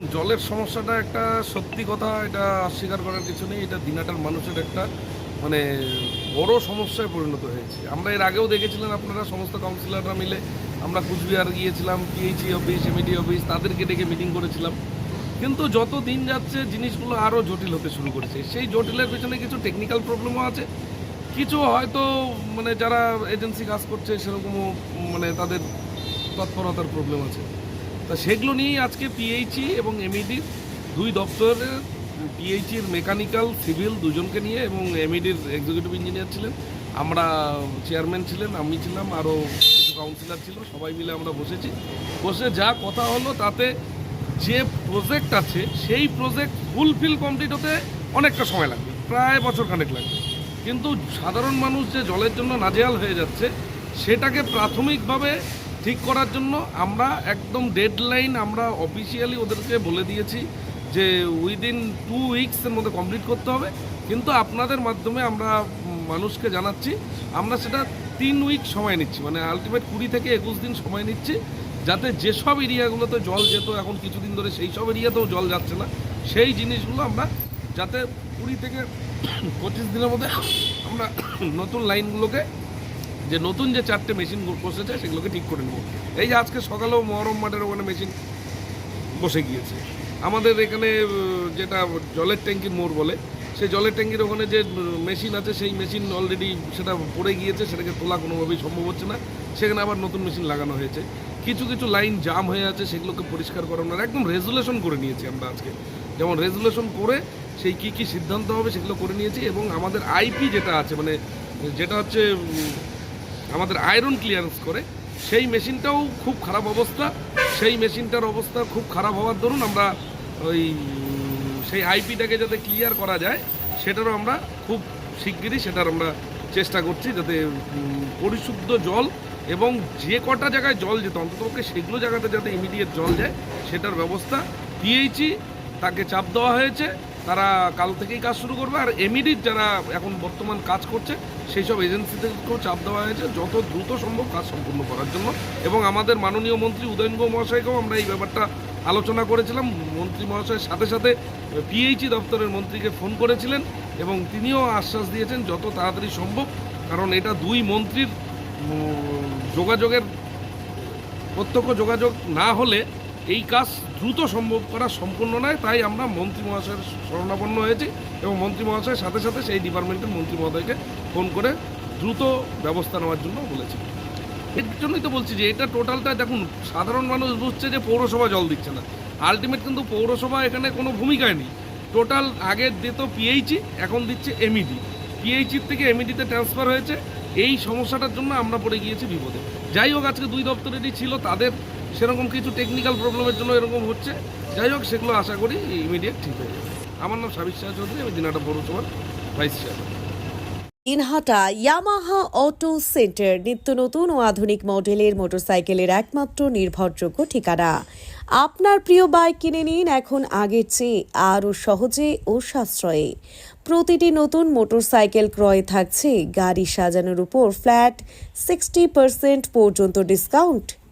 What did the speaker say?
জলের সমস্যাটা একটা সত্যি কথা, এটা অস্বীকার করার কিছু নেই। এটা দিনাটার মানুষের একটা মানে বড় সমস্যায় পরিণত হয়েছে। আমরা এর আগেও দেখেছিলেন আপনারা, সমস্ত কাউন্সিলররা মিলে আমরা কুচবিহার গিয়েছিলাম পিএইচি অফিস এমইডি অফিস তাদেরকে ডেকে মিটিং করেছিলাম। কিন্তু যত দিন যাচ্ছে, জিনিসগুলো আরও জটিল হতে শুরু করেছে। সেই জটিলের পেছনে কিছু টেকনিক্যাল প্রবলেমও আছে। কিছু হয়তো মানে যারা এজেন্সি কাজ করছে, সেরকমও মানে তাদের তৎপরতার প্রবলেম আছে। তা সেগুলো নিয়েই আজকে পিএইচই এবং এমইডি দুই দপ্তরের পিএইচির মেকানিক্যাল, সিভিল দুজনকে নিয়ে এবং এমইডির এক্সিকিউটিভ ইঞ্জিনিয়ার ছিলেন। আমরা চেয়ারম্যান ছিলেন, আমি ছিলাম, আরও কিছু কাউন্সিলর ছিল, সবাই মিলে আমরা বসেছি। বসে যা কথা হলো তাতে যে প্রজেক্ট আছে, সেই প্রজেক্ট ফুলফিল কমপ্লিট হতে অনেকটা সময় লাগবে, প্রায় বছর খানেক লাগবে। কিন্তু সাধারণ মানুষ যে জলের জন্য নাজেহাল হয়ে যাচ্ছে, সেটাকে প্রাথমিকভাবে ঠিক করার জন্য আমরা একদম ডেডলাইন আমরা অফিসিয়ালি ওদেরকে বলে দিয়েছি যে উইদিন টু উইকসের মধ্যে কমপ্লিট করতে হবে। কিন্তু আপনাদের মাধ্যমে আমরা মানুষকে জানাচ্ছি, আমরা সেটা তিন উইক সময় নিচ্ছি মানে আলটিমেট কুড়ি থেকে একুশ দিন সময় নিচ্ছি যাতে যেসব এরিয়াগুলোতে জল যেত, এখন কিছুদিন ধরে সেই সব এরিয়াতেও জল যাচ্ছে না, সেই জিনিসগুলো আমরা যাতে কুড়ি থেকে পঁচিশ দিনের মধ্যে আমরা নতুন লাইনগুলোকে যে নতুন যে চারটে মেশিন বসেছে, সেগুলোকে ঠিক করে নেব। এই যে আজকে সকালেও মহরম মাঠের ওখানে মেশিন বসে গিয়েছে। আমাদের এখানে যেটা জলের ট্যাঙ্কির মোড় বলে, সেই জলের ট্যাঙ্কির ওখানে যে মেশিন আছে, সেই মেশিন অলরেডি সেটা পড়ে গিয়েছে, সেটাকে তোলা কোনোভাবেই সম্ভব হচ্ছে না। সেখানে আবার নতুন মেশিন লাগানো হয়েছে। কিছু কিছু লাইন জাম হয়ে আছে, সেগুলোকে পরিষ্কার করানোর, একদম রেজুলেশন করে নিয়েছি আমরা আজকে। যেমন রেজুলেশন করে সেই কী কী সিদ্ধান্ত হবে, সেগুলো করে নিয়েছি, এবং আমাদের আইপি যেটা আছে মানে যেটা হচ্ছে আমাদের আয়রন ক্লিয়ারেন্স করে, সেই মেশিনটাও খুব খারাপ অবস্থা। সেই মেশিনটার অবস্থা খুব খারাপ হওয়ার দরুন আমরা ওই সেই আইপিটাকে যাতে ক্লিয়ার করা যায়, সেটারও আমরা খুব শিগগিরই সেটার আমরা চেষ্টা করছি যাতে পরিশুদ্ধ জল এবং যে কটা জায়গায় জল যেত অন্ততপক্ষে সেগুলো জায়গাতে যাতে ইমিডিয়েট জল যায়, সেটার ব্যবস্থা পিএইচই তাকে চাপ দেওয়া হয়েছে। তারা কাল থেকেই কাজ শুরু করবে। আর এমিডির যারা এখন বর্তমান কাজ করছে সেই সব এজেন্সিদেরকেও চাপ দেওয়া হয়েছে, যত দ্রুত সম্ভব কাজ সম্পূর্ণ করার জন্য। এবং আমাদের মাননীয় মন্ত্রী উদয়নগো মহাশয়কেও আমরা এই ব্যাপারটা আলোচনা করেছিলাম। মন্ত্রী মহাশয়ের সাথে সাথে পিএইচই দপ্তরের মন্ত্রীকে ফোন করেছিলেন এবং তিনিও আশ্বাস দিয়েছেন, যত তাড়াতাড়ি সম্ভব, কারণ এটা দুই মন্ত্রীর যোগাযোগের প্রত্যক্ষ যোগাযোগ না হলে এই কাজ দ্রুত সম্ভব করা সম্পূর্ণ নয়, তাই আমরা মন্ত্রী মহাশয়ের শরণাপন্ন হয়েছি এবং মন্ত্রী মহাশয়ের সাথে সাথে সেই ডিপার্টমেন্টের মন্ত্রী মহোদয়কে ফোন করে দ্রুত ব্যবস্থা নেওয়ার জন্য বলেছি। এর জন্যই তো বলছি যে এটা টোটালটা দেখুন, সাধারণ মানুষ বুঝছে যে পৌরসভা জল দিচ্ছে না। আলটিমেট কিন্তু পৌরসভা এখানে কোনো ভূমিকায় নেই। টোটাল আগে দিত পিএইচি এখন দিচ্ছে এমইডি পিএইচির থেকে এমইডিতে ট্রান্সফার হয়েছে। এই সমস্যাটার জন্য আমরা পড়ে গিয়েছি বিপদে। যাই হোক, আজকে দুই দপ্তরেরই ছিল, তাদের সেরকম কিছু টেকনিক্যাল প্রবলেমের জন্য এরকম হচ্ছে। যাই হোক, সেগুলো আশা করি ইমিডিয়েট ঠিক হয়ে যাবে। আমার নাম সাবির শাহ চৌধুরী, আমি দিনাটা পৌরসভার ভাইস চেয়ারম্যান ইনহাটা ইয়ামাহা অটো সেন্টার, নিত্য নতুন ও আধুনিক মডেলের মোটরসাইকেলের একমাত্র নির্ভরযোগ্য ঠিকানা। আপনার প্রিয় বাইক কিনে নিন এখন আগের চেয়ে আরও সহজে ও সাশ্রয়ে। প্রতিটি নতুন মোটরসাইকেল ক্রয়ে থাকছে গাড়ি সাজানোর উপর ফ্ল্যাট সিক্সটি পার্সেন্ট পর্যন্ত ডিসকাউন্ট